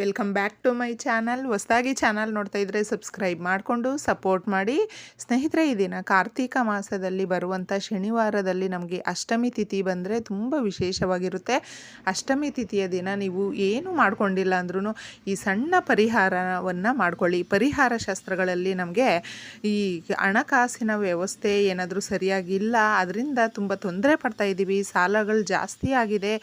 Welcome back to my channel. ಹೊಸದಾಗಿ channel ನೋಡ್ತಾ ಇದ್ದರೆ ಸಬ್ಸ್ಕ್ರೈಬ್ ಮಾಡಿಕೊಂಡು ಸಪೋರ್ಟ್ ಮಾಡಿ. ಸ್ನೇಹಿತರೆ, ಈ ದಿನ ಕಾರ್ತೀಕ ಮಾಸದಲ್ಲಿ ಬರುವಂಥ ಶನಿವಾರದಲ್ಲಿ ನಮಗೆ ಅಷ್ಟಮಿ ತಿಥಿ ಬಂದರೆ ತುಂಬ ವಿಶೇಷವಾಗಿರುತ್ತೆ. ಅಷ್ಟಮಿ ತಿಥಿಯ ದಿನ ನೀವು ಏನು ಮಾಡಿಕೊಂಡಿಲ್ಲ ಅಂದ್ರೂ ಈ ಸಣ್ಣ ಪರಿಹಾರವನ್ನು ಮಾಡ್ಕೊಳ್ಳಿ. ಪರಿಹಾರ ಶಾಸ್ತ್ರಗಳಲ್ಲಿ ನಮಗೆ ಈ ಹಣಕಾಸಿನ ವ್ಯವಸ್ಥೆ ಏನಾದರೂ ಸರಿಯಾಗಿಲ್ಲ ಅದರಿಂದ ತುಂಬ ತೊಂದರೆ ಪಡ್ತಾ ಇದ್ದೀವಿ ಸಾಲಗಳು ಜಾಸ್ತಿ ಆಗಿದೆ.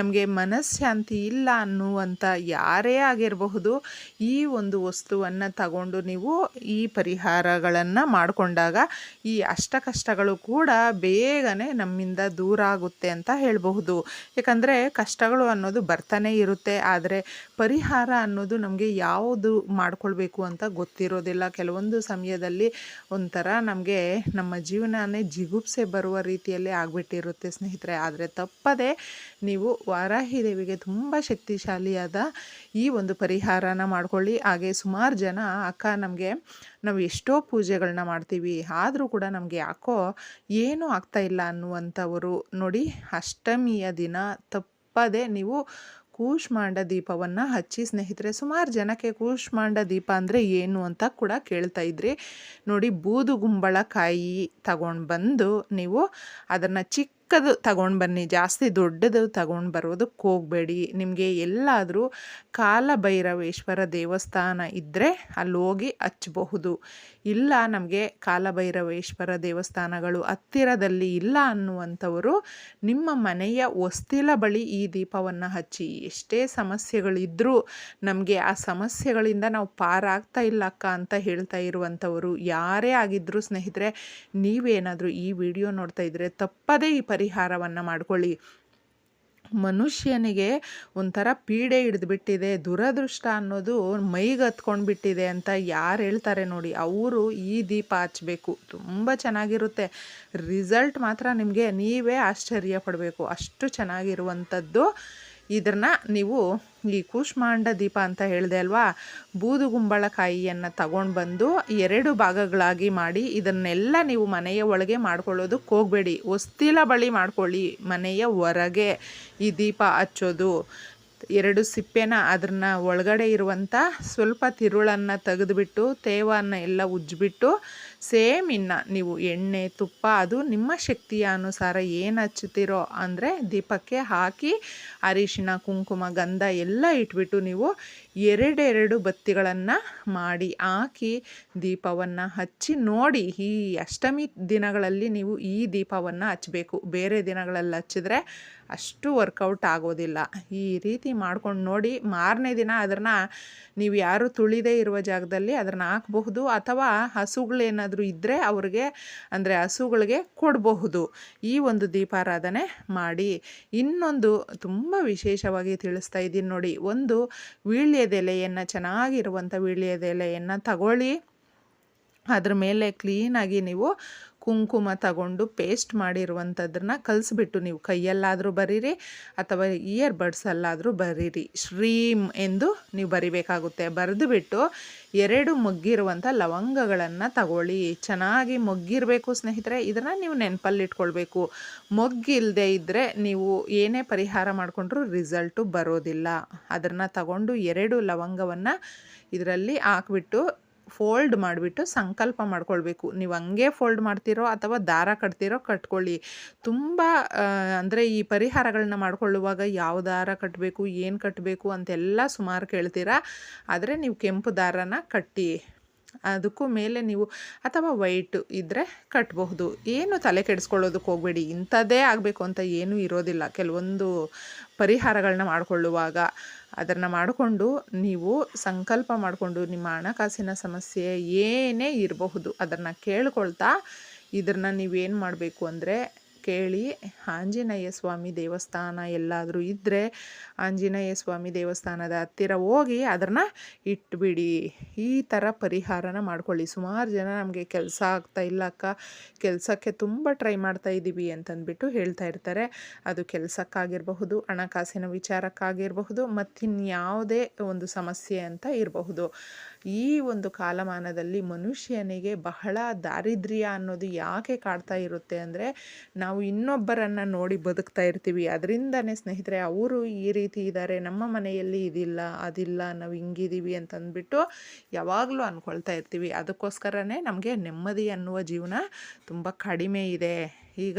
ನಮಗೆ ಮನಃಶಾಂತಿ ಇಲ್ಲ ಅನ್ನುವಂಥ ಯಾರೇ ಆಗಿರಬಹುದು. ಈ ಒಂದು ವಸ್ತುವನ್ನು ತಗೊಂಡು ನೀವು ಈ ಪರಿಹಾರಗಳನ್ನು ಮಾಡಿಕೊಂಡಾಗ ಈ ಅಷ್ಟ ಕಷ್ಟಗಳು ಕೂಡ ಬೇಗನೆ ನಮ್ಮಿಂದ ದೂರ ಆಗುತ್ತೆ ಅಂತ ಹೇಳಬಹುದು. ಯಾಕಂದರೆ ಕಷ್ಟಗಳು ಅನ್ನೋದು ಬರ್ತಾನೆ ಇರುತ್ತೆ. ಆದರೆ ಪರಿಹಾರ ಅನ್ನೋದು ನಮಗೆ ಯಾವುದು ಮಾಡಿಕೊಳ್ಬೇಕು ಅಂತ ಗೊತ್ತಿರೋದಿಲ್ಲ. ಕೆಲವೊಂದು ಸಮಯದಲ್ಲಿ ಒಂಥರ ನಮಗೆ ನಮ್ಮ ಜೀವನನೇ ಜಿಗುಪ್ಸೆ ಬರುವ ರೀತಿಯಲ್ಲಿ ಆಗಿಬಿಟ್ಟಿರುತ್ತೆ ಸ್ನೇಹಿತರೆ. ಆದರೆ ತಪ್ಪದೆ ನೀವು ವಾರಾಹಿ ದೇವಿಗೆ ತುಂಬ ಶಕ್ತಿಶಾಲಿಯಾದ ಈ ಒಂದು ಪರಿಹಾರನ ಮಾಡ್ಕೊಳ್ಳಿ. ಹಾಗೆ ಸುಮಾರು ಜನ ಅಕ್ಕ ನಮಗೆ ನಾವು ಎಷ್ಟೋ ಪೂಜೆಗಳನ್ನ ಮಾಡ್ತೀವಿ. ಆದರೂ ಕೂಡ ನಮಗೆ ಯಾಕೋ ಏನೂ ಆಗ್ತಾ ಇಲ್ಲ ಅನ್ನುವಂಥವರು ನೋಡಿ ಅಷ್ಟಮಿಯ ದಿನ ತಪ್ಪದೆ ನೀವು ಕೂಷ್ಮಾಂಡ ದೀಪವನ್ನು ಹಚ್ಚಿ ಸ್ನೇಹಿತರೆ, ಸುಮಾರು ಜನಕ್ಕೆ ಕೂಷ್ಮಾಂಡ ದೀಪ ಅಂದರೆ ಏನು ಅಂತ ಕೂಡ ಕೇಳ್ತಾ ಇದ್ರಿ. ನೋಡಿ ಬೂದುಗುಂಬಳಕಾಯಿ ತಗೊಂಡು ಬಂದು ನೀವು ಅದನ್ನು ಚಿಕ್ಕ ಚಿಕ್ಕದು ತಗೊಂಡು ಬನ್ನಿ, ಜಾಸ್ತಿ ದೊಡ್ಡದು ತಗೊಂಡು ಬರೋದಕ್ಕೆ ಹೋಗಬೇಡಿ. ನಿಮಗೆ ಎಲ್ಲಾದರೂ ಕಾಲಭೈರವೇಶ್ವರ ದೇವಸ್ಥಾನ ಇದ್ದರೆ ಅಲ್ಲಿ ಹೋಗಿ ಹಚ್ಚಬಹುದು ಇಲ್ಲ ನಮಗೆ ಕಾಲಭೈರವೇಶ್ವರ ದೇವಸ್ಥಾನಗಳು ಹತ್ತಿರದಲ್ಲಿ ಇಲ್ಲ ಅನ್ನುವಂಥವರು ನಿಮ್ಮ ಮನೆಯ ಹೊಸ್ತಿಲ ಬಳಿ ಈ ದೀಪವನ್ನು ಹಚ್ಚಿ. ಎಷ್ಟೇ ಸಮಸ್ಯೆಗಳಿದ್ದರೂ ನಮಗೆ ಆ ಸಮಸ್ಯೆಗಳಿಂದ ನಾವು ಪಾರಾಗ್ತಾ ಇಲ್ಲ ಅಕ್ಕ ಅಂತ ಹೇಳ್ತಾ ಇರುವಂಥವರು, ಯಾರೇ ಆಗಿದ್ದರೂ ಸ್ನೇಹಿತರೆ, ನೀವೇನಾದರೂ ಈ ವಿಡಿಯೋ ನೋಡ್ತಾ ಇದ್ದರೆ ತಪ್ಪದೇ ಈ ಪರಿಹಾರವನ್ನು ಮಾಡ್ಕೊಳ್ಳಿ. ಮನುಷ್ಯನಿಗೆ ಒಂಥರ ಪೀಡೆ ಹಿಡಿದ್ಬಿಟ್ಟಿದೆ, ದುರದೃಷ್ಟ ಅನ್ನೋದು ಮೈಗೆ ಹತ್ಕೊಂಡು ಬಿಟ್ಟಿದೆ ಅಂತ ಯಾರು ಹೇಳ್ತಾರೆ ನೋಡಿ, ಅವರು ಈ ದೀಪ ಹಚ್ಚಬೇಕು ತುಂಬ ಚೆನ್ನಾಗಿರುತ್ತೆ. ರಿಸಲ್ಟ್ ಮಾತ್ರ ನಿಮಗೆ ನೀವೇ ಆಶ್ಚರ್ಯ ಪಡಬೇಕು. ಅಷ್ಟು ಚೆನ್ನಾಗಿರುವಂಥದ್ದು. ಇದನ್ನು ನೀವು ಈ ಕೂಷ್ಮಾಂಡ ದೀಪ ಅಂತ ಹೇಳಿದೆ ಅಲ್ವಾ? ಬೂದುಗುಂಬಳಕಾಯಿಯನ್ನು ತಗೊಂಡು ಬಂದು ಎರಡು ಭಾಗಗಳಾಗಿ ಮಾಡಿ ಇದನ್ನೆಲ್ಲ ನೀವು ಮನೆಯ ಒಳಗೆ ಮಾಡ್ಕೊಳ್ಳೋದಕ್ಕೆ ಹೋಗಬೇಡಿ. ಹೊಸ್ತಿಲ ಬಳಿ ಮಾಡ್ಕೊಳ್ಳಿ ಮನೆಯ ಹೊರಗೆ ಈ ದೀಪ ಹಚ್ಚೋದು. ಎರಡು ಸಿಪ್ಪೆನ ಅದನ್ನ ಒಳಗಡೆ ಇರುವಂಥ ಸ್ವಲ್ಪ ತಿರುಳನ್ನು ತೆಗೆದುಬಿಟ್ಟು, ತೇವನ್ನ ಎಲ್ಲ ಉಜ್ಜಿಬಿಟ್ಟು, ಸೇಮ್ ಇನ್ನು ನೀವು ಎಣ್ಣೆ, ತುಪ್ಪ ಅದು ನಿಮ್ಮ ಶಕ್ತಿಯ ಅನುಸಾರ ಏನು ಹಚ್ಚುತ್ತೀರೋ ಅಂದರೆ ದೀಪಕ್ಕೆ ಹಾಕಿ ಅರಿಶಿನ ಕುಂಕುಮ, ಗಂಧ ಎಲ್ಲ ಇಟ್ಬಿಟ್ಟು ನೀವು ಎರಡೆರಡು ಬತ್ತಿಗಳನ್ನು ಮಾಡಿ ಹಾಕಿ ದೀಪವನ್ನು ಹಚ್ಚಿ ನೋಡಿ, ಈ ಅಷ್ಟಮಿ ದಿನಗಳಲ್ಲಿ ನೀವು ಈ ದೀಪವನ್ನು ಹಚ್ಚಬೇಕು. ಬೇರೆ ದಿನಗಳಲ್ಲಿ ಹಚ್ಚಿದ್ರೆ ಅಷ್ಟು ವರ್ಕೌಟ್ ಆಗೋದಿಲ್ಲ. ಈ ರೀತಿ ಮಾಡ್ಕೊಂಡು ನೋಡಿ, ಮಾರನೇ ದಿನ ಅದನ್ನು ನೀವು ಯಾರು ತುಳಿದೇ ಇರುವ ಜಾಗದಲ್ಲಿ ಅದನ್ನು ಹಾಕಬಹುದು, ಅಥವಾ ಹಸುಗಳೇನಾದರೂ ಇದ್ದರೆ ಅವ್ರಿಗೆ, ಅಂದರೆ ಹಸುಗಳಿಗೆ ಕೊಡಬಹುದು. ಈ ಒಂದು ದೀಪಾರಾಧನೆ ಮಾಡಿ ಇನ್ನೊಂದು ತುಂಬ ವಿಶೇಷವಾಗಿ ತಿಳಿಸ್ತಾ ಇದ್ದೀನಿ ನೋಡಿ. ಒಂದು ವೀಳ್ಯದೆಲೆಯನ್ನು ಚೆನ್ನಾಗಿರುವಂಥ ವೀಳ್ಯದೆಲೆಯನ್ನು ತಗೊಳ್ಳಿ. ಅದ್ರ ಮೇಲೆ ಕ್ಲೀನಾಗಿ ನೀವು ಕುಂಕುಮ ತಗೊಂಡು ಪೇಸ್ಟ್ ಮಾಡಿರುವಂಥದ್ದನ್ನ ಕಲಿಸ್ಬಿಟ್ಟು ನೀವು ಕೈಯಲ್ಲಾದರೂ ಬರೀರಿ ಅಥವಾ ಇಯರ್ ಬಡ್ಸಲ್ಲಾದರೂ ಬರೀರಿ. ಶ್ರೀಮ್ ಎಂದು ನೀವು ಬರಿಬೇಕಾಗುತ್ತೆ. ಬರೆದುಬಿಟ್ಟು ಎರಡು ಮೊಗ್ಗಿರುವಂಥ ಲವಂಗಗಳನ್ನು ತಗೊಳ್ಳಿ. ಚೆನ್ನಾಗಿ ಮೊಗ್ಗಿರಬೇಕು ಸ್ನೇಹಿತರೆ. ಇದನ್ನು ನೀವು ನೆನಪಲ್ಲಿಟ್ಕೊಳ್ಬೇಕು. ಮೊಗ್ಗಿಲ್ಲದೆ ಇದ್ದರೆ ನೀವು ಏನೇ ಪರಿಹಾರ ಮಾಡಿಕೊಂಡ್ರೂ ರಿಸಲ್ಟು ಬರೋದಿಲ್ಲ. ಅದನ್ನು ತಗೊಂಡು ಎರಡು ಲವಂಗವನ್ನು ಇದರಲ್ಲಿ ಹಾಕ್ಬಿಟ್ಟು ಫೋಲ್ಡ್ ಮಾಡಿಬಿಟ್ಟು ಸಂಕಲ್ಪ ಮಾಡ್ಕೊಳ್ಬೇಕು. ನೀವು ಹಂಗೆ ಫೋಲ್ಡ್ ಮಾಡ್ತೀರೋ ಅಥವಾ ದಾರ ಕಟ್ತೀರೋ ಕಟ್ಕೊಳ್ಳಿ. ತುಂಬ ಅಂದರೆ ಈ ಪರಿಹಾರಗಳನ್ನ ಮಾಡ್ಕೊಳ್ಳುವಾಗ ಯಾವ ದಾರ ಕಟ್ಟಬೇಕು ಏನು ಕಟ್ಟಬೇಕು ಅಂತೆಲ್ಲ ಸುಮಾರು ಕೇಳ್ತೀರಾ? ಆದರೆ ನೀವು ಕೆಂಪು ದಾರನ ಕಟ್ಟಿ. ಅದಕ್ಕೂ ಮೇಲೆ ನೀವು, ಅಥವಾ ವೈಟ್ ಇದ್ದರೆ ಕಟ್ಟಬಹುದು ಏನು ತಲೆ ಕೆಡಿಸ್ಕೊಳ್ಳೋದಕ್ಕೆ ಹೋಗಬೇಡಿ. ಇಂಥದ್ದೇ ಆಗಬೇಕು ಅಂತ ಏನೂ ಇರೋದಿಲ್ಲ. ಕೆಲವೊಂದು ಪರಿಹಾರಗಳನ್ನ ಮಾಡಿಕೊಳ್ಳುವಾಗ. ಅದನ್ನು ಮಾಡಿಕೊಂಡು ನೀವು ಸಂಕಲ್ಪ ಮಾಡಿಕೊಂಡು ನಿಮ್ಮ ಹಣಕಾಸಿನ ಸಮಸ್ಯೆ ಏನೇ ಇರಬಹುದು ಅದನ್ನು ಕೇಳ್ಕೊಳ್ತಾ ಇದನ್ನು ನೀವೇನು ಮಾಡಬೇಕು ಅಂದರೆ ಕೇಳಿ ಆಂಜನೇಯ ಸ್ವಾಮಿ ದೇವಸ್ಥಾನ ಎಲ್ಲಾದರೂ ಇದ್ದರೆ ಆಂಜನೇಯ ಸ್ವಾಮಿ ದೇವಸ್ಥಾನದ ಹತ್ತಿರ ಹೋಗಿ ಅದನ್ನು ಇಟ್ಬಿಡಿ. ಈ ಥರ ಪರಿಹಾರನ ಮಾಡ್ಕೊಳ್ಳಿ. ಸುಮಾರು ಜನ ನಮಗೆ ಕೆಲಸ ಆಗ್ತಾ ಇಲ್ಲ ಅಕ್ಕ. ಕೆಲಸಕ್ಕೆ ತುಂಬ ಟ್ರೈ ಮಾಡ್ತಾ ಇದ್ದೀವಿ ಅಂತಂದ್ಬಿಟ್ಟು ಹೇಳ್ತಾ ಇರ್ತಾರೆ. ಅದು ಕೆಲಸಕ್ಕಾಗಿರಬಹುದು, ಹಣಕಾಸಿನ ವಿಚಾರಕ್ಕಾಗಿರಬಹುದು, ಮತ್ತಿನ್ಯಾವುದೇ ಒಂದು ಸಮಸ್ಯೆ ಅಂತ ಇರಬಹುದು. ಈ ಒಂದು ಕಾಲಮಾನದಲ್ಲಿ ಮನುಷ್ಯನಿಗೆ ಬಹಳ ದಾರಿದ್ರ್ಯ ಅನ್ನೋದು ಯಾಕೆ ಕಾಡ್ತಾ ಇರುತ್ತೆ ಅಂದರೆ ನಾವು ಇನ್ನೊಬ್ಬರನ್ನು ನೋಡಿ ಬದುಕ್ತಾ ಇರ್ತೀವಿ. ಅದರಿಂದನೇ ಸ್ನೇಹಿತರೆ, ಅವರು ಈ ರೀತಿ ಇದ್ದಾರೆ ನಮ್ಮ ಮನೆಯಲ್ಲಿ ಇದಿಲ್ಲ, ಅದಿಲ್ಲ, ನಾವು ಹಿಂಗಿದ್ದೀವಿ ಅಂತಂದ್ಬಿಟ್ಟು ಯಾವಾಗಲೂ ಅಂದ್ಕೊಳ್ತಾ ಇರ್ತೀವಿ. ಅದಕ್ಕೋಸ್ಕರನೇ ನಮಗೆ ನೆಮ್ಮದಿ ಅನ್ನುವ ಜೀವನ ತುಂಬ ಕಡಿಮೆ ಇದೆ. ಈಗ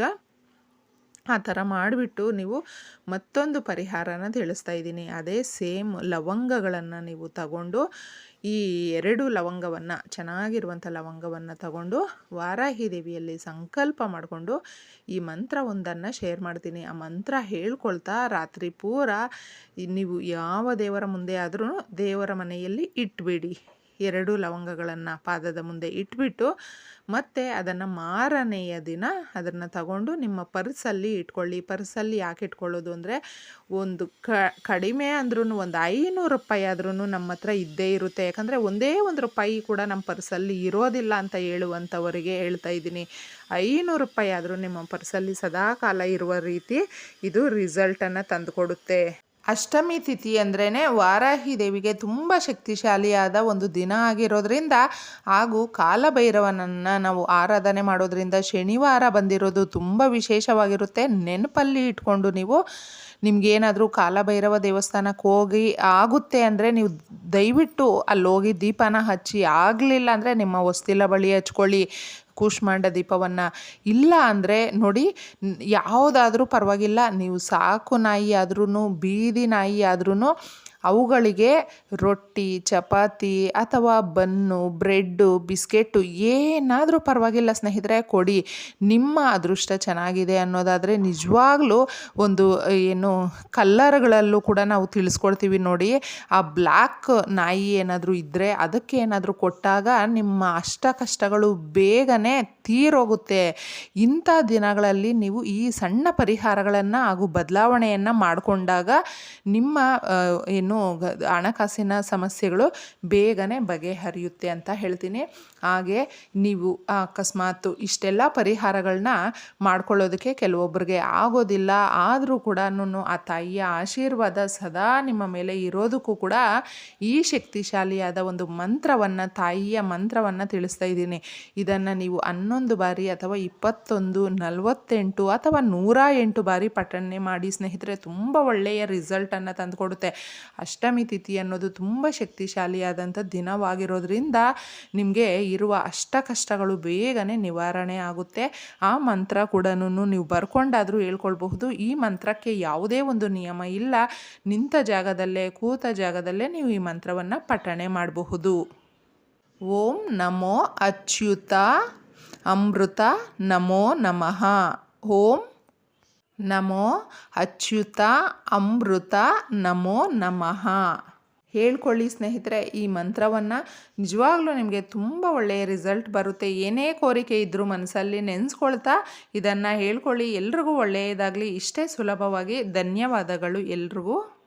ಆ ಥರ ಮಾಡಿಬಿಟ್ಟು ನೀವು ಮತ್ತೊಂದು ಪರಿಹಾರನ ತಿಳಿಸ್ತಾ ಇದ್ದೀನಿ. ಅದೇ ಸೇಮ್ ಲವಂಗಗಳನ್ನು ನೀವು ತಗೊಂಡು, ಈ ಎರಡು ಲವಂಗವನ್ನು, ಚೆನ್ನಾಗಿರುವಂಥ ಲವಂಗವನ್ನು ತಗೊಂಡು, ವಾರಾಹಿ ದೇವಿಯಲ್ಲಿ ಸಂಕಲ್ಪ ಮಾಡಿಕೊಂಡು ಈ ಮಂತ್ರ ಒಂದನ್ನು ಶೇರ್ ಮಾಡ್ತೀನಿ. ಆ ಮಂತ್ರ ಹೇಳ್ಕೊಳ್ತಾ ರಾತ್ರಿ ಪೂರ ನೀವು ಯಾವ ದೇವರ ಮುಂದೆ ಆದರೂ ದೇವರ ಮನೆಯಲ್ಲಿ ಇಟ್ಬಿಡಿ. ಎರಡು ಲವಂಗಗಳನ್ನು ಪಾದದ ಮುಂದೆ ಇಟ್ಬಿಟ್ಟು ಮತ್ತೆ ಅದನ್ನು ಮಾರನೆಯ ದಿನ ಅದನ್ನು ತಗೊಂಡು ನಿಮ್ಮ ಪರ್ಸಲ್ಲಿ ಇಟ್ಕೊಳ್ಳಿ. ಪರ್ಸಲ್ಲಿ ಯಾಕೆ ಇಟ್ಕೊಳ್ಳೋದು ಅಂದರೆ ಒಂದು ಕಡಿಮೆ ಅಂದ್ರೂ ಒಂದು ಐನೂರು ರೂಪಾಯಿ ಆದ್ರೂ ನಮ್ಮ ಹತ್ರ ಇದ್ದೇ ಇರುತ್ತೆ. ಯಾಕಂದರೆ ಒಂದೇ ಒಂದು ರೂಪಾಯಿ ಕೂಡ ನಮ್ಮ ಪರ್ಸಲ್ಲಿ ಇರೋದಿಲ್ಲ ಅಂತ ಹೇಳುವಂಥವರಿಗೆ ಹೇಳ್ತಾ ಇದ್ದೀನಿ. ಐನೂರು ರೂಪಾಯಿ ಆದರೂ ನಿಮ್ಮ ಪರ್ಸಲ್ಲಿ ಸದಾಕಾಲ ಇರುವ ರೀತಿ ಇದು ರಿಸಲ್ಟನ್ನು ತಂದುಕೊಡುತ್ತೆ. ಅಷ್ಟಮಿ ತಿಥಿ ಅಂದ್ರೇ ವಾರಾಹಿ ದೇವಿಗೆ ತುಂಬ ಶಕ್ತಿಶಾಲಿಯಾದ ಒಂದು ದಿನ ಆಗಿರೋದ್ರಿಂದ ಹಾಗೂ ಕಾಲಭೈರವನನ್ನು ನಾವು ಆರಾಧನೆ ಮಾಡೋದ್ರಿಂದ ಶನಿವಾರ ಬಂದಿರೋದು ತುಂಬ ವಿಶೇಷವಾಗಿರುತ್ತೆ. ನೆನಪಲ್ಲಿ ಇಟ್ಕೊಂಡು ನೀವು ನಿಮಗೇನಾದರೂ ಕಾಲಭೈರವ ದೇವಸ್ಥಾನಕ್ಕೆ ಹೋಗಿ ಆಗುತ್ತೆ ಅಂದರೆ ನೀವು ದಯವಿಟ್ಟು ಅಲ್ಲಿ ಹೋಗಿ ದೀಪನ ಹಚ್ಚಿ ಆಗಲಿಲ್ಲ ಅಂದರೆ ನಿಮ್ಮ ಹೊಸ್ತಿಲ ಬಳಿ ಹಚ್ಕೊಳ್ಳಿ. ಕೂಷ್ಮಾಂಡ ದೀಪವನ್ನು ಇಲ್ಲ ಅಂದರೆ ನೋಡಿ ಯಾವುದಾದ್ರೂ ಪರವಾಗಿಲ್ಲ ನೀವು ಸಾಕು ನಾಯಿ ಆದ್ರೂ ಬೀದಿ ನಾಯಿ ಆದ್ರೂ ಅವುಗಳಿಗೆ ರೊಟ್ಟಿ, ಚಪಾತಿ ಅಥವಾ ಬನ್ನು, ಬ್ರೆಡ್ಡು, ಬಿಸ್ಕೆಟ್ಟು ಏನಾದರೂ ಪರವಾಗಿಲ್ಲ ಸ್ನೇಹಿತರೆ, ಕೊಡಿ. ನಿಮ್ಮ ಅದೃಷ್ಟ ಚೆನ್ನಾಗಿದೆ ಅನ್ನೋದಾದರೆ ನಿಜವಾಗ್ಲೂ ಒಂದು, ಏನು, ಕಲ್ಲರ್ಗಳಲ್ಲೂ ಕೂಡ ನಾವು ತಿಳಿಸ್ಕೊಡ್ತೀವಿ ನೋಡಿ. ಆ ಬ್ಲ್ಯಾಕ್ ನಾಯಿ ಏನಾದರೂ ಇದ್ದರೆ ಅದಕ್ಕೆ ಏನಾದರೂ ಕೊಟ್ಟಾಗ ನಿಮ್ಮ ಅಷ್ಟ ಕಷ್ಟಗಳು ಬೇಗನೆ ತೀರೋಗುತ್ತೆ. ಇಂಥ ದಿನಗಳಲ್ಲಿ ನೀವು ಈ ಸಣ್ಣ ಪರಿಹಾರಗಳನ್ನು ಹಾಗೂ ಬದಲಾವಣೆಯನ್ನು ಮಾಡಿಕೊಂಡಾಗ ನಿಮ್ಮ ಏನು ಹಣಕಾಸಿನ ಸಮಸ್ಯೆಗಳು ಬೇಗನೆ ಬಗೆಹರಿಯುತ್ತೆ ಅಂತ ಹೇಳ್ತೀನಿ. ಹಾಗೆ ನೀವು ಅಕಸ್ಮಾತ್ ಇಷ್ಟೆಲ್ಲ ಪರಿಹಾರಗಳನ್ನ ಮಾಡ್ಕೊಳ್ಳೋದಕ್ಕೆ ಕೆಲವೊಬ್ಬರಿಗೆ ಆಗೋದಿಲ್ಲ. ಆದರೂ ಕೂಡ ಆ ತಾಯಿಯ ಆಶೀರ್ವಾದ ಸದಾ ನಿಮ್ಮ ಮೇಲೆ ಇರೋದಕ್ಕೂ ಕೂಡ ಈ ಶಕ್ತಿಶಾಲಿಯಾದ ಒಂದು ಮಂತ್ರವನ್ನು, ತಾಯಿಯ ಮಂತ್ರವನ್ನು ತಿಳಿಸ್ತಾ ಇದ್ದೀನಿ. ಇದನ್ನು ನೀವು ಹನ್ನೊಂದು ಬಾರಿ ಅಥವಾ ಇಪ್ಪತ್ತೊಂದು, ನಲವತ್ತೆಂಟು ಅಥವಾ ನೂರ ಎಂಟು ಬಾರಿ ಪಠಣೆ ಮಾಡಿ ಸ್ನೇಹಿತರೆ, ತುಂಬ ಒಳ್ಳೆಯ ರಿಸಲ್ಟನ್ನು ತಂದುಕೊಡುತ್ತೆ. ಅಷ್ಟಮಿ ತಿಥಿ ಅನ್ನೋದು ತುಂಬ ಶಕ್ತಿಶಾಲಿಯಾದಂಥ ದಿನವಾಗಿರೋದ್ರಿಂದ ನಿಮಗೆ ಇರುವ ಅಷ್ಟ ಕಷ್ಟಗಳು ಬೇಗನೆ ನಿವಾರಣೆ ಆಗುತ್ತೆ. ಆ ಮಂತ್ರ ಕೂಡ ನೀವು ಬರ್ಕೊಂಡಾದರೂ ಹೇಳ್ಕೊಳ್ಬಹುದು. ಈ ಮಂತ್ರಕ್ಕೆ ಯಾವುದೇ ಒಂದು ನಿಯಮ ಇಲ್ಲ. ನಿಂತ ಜಾಗದಲ್ಲೇ, ಕೂತ ಜಾಗದಲ್ಲೇ ನೀವು ಈ ಮಂತ್ರವನ್ನು ಪಠಣೆ ಮಾಡಬಹುದು. ಓಂ ನಮೋ ಅಚ್ಯುತ ಅಮೃತ ನಮೋ ನಮಃ. ಓಂ ನಮೋ ಅಚ್ಯುತ ಅಮೃತ ನಮೋ ನಮಃ. ಹೇಳ್ಕೊಳ್ಳಿ ಸ್ನೇಹಿತರೆ, ಈ ಮಂತ್ರವನ್ನು ನಿಜವಾಗ್ಲೂ ನಿಮಗೆ ತುಂಬ ಒಳ್ಳೆಯ ರಿಸಲ್ಟ್ ಬರುತ್ತೆ. ಏನೇ ಕೋರಿಕೆ ಇದ್ದರೂ ಮನಸ್ಸಲ್ಲಿ ನೆನೆಸ್ಕೊಳ್ತಾ ಇದನ್ನು ಹೇಳ್ಕೊಳ್ಳಿ. ಎಲ್ರಿಗೂ ಒಳ್ಳೆಯದಾಗಲಿ. ಇಷ್ಟೇ ಸುಲಭವಾಗಿ ಧನ್ಯವಾದಗಳು ಎಲ್ರಿಗೂ.